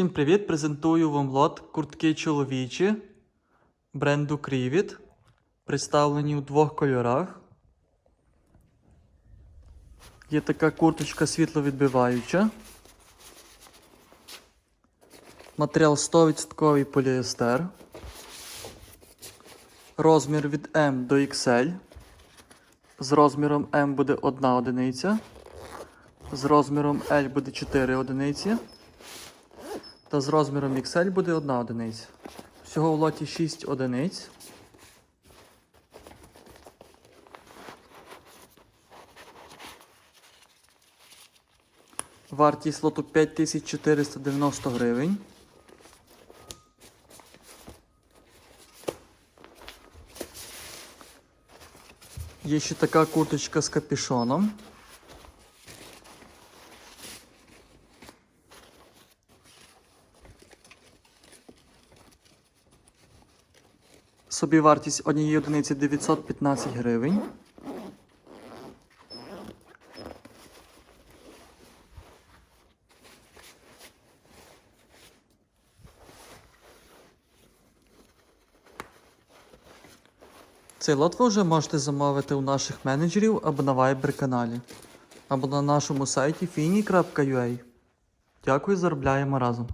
Всім привіт! Презентую вам лот куртки чоловічі бренду Крівіт. Представлені у двох кольорах. Є така курточка світловідбиваюча. Матеріал 100% поліестер. Розмір від M до XL. З розміром M буде 1 одиниця. З розміром L буде 4 одиниці. Та з розміром XL буде 1 одиниця. Всього в лоті 6 одиниць. Вартість лоту 5490 гривень. Є ще така курточка з капюшоном. Собівартість однієї одиниці 915 гривень. Цей лот ви вже можете замовити у наших менеджерів або на Viber каналі, або на нашому сайті fini.ua. Дякую, заробляємо разом.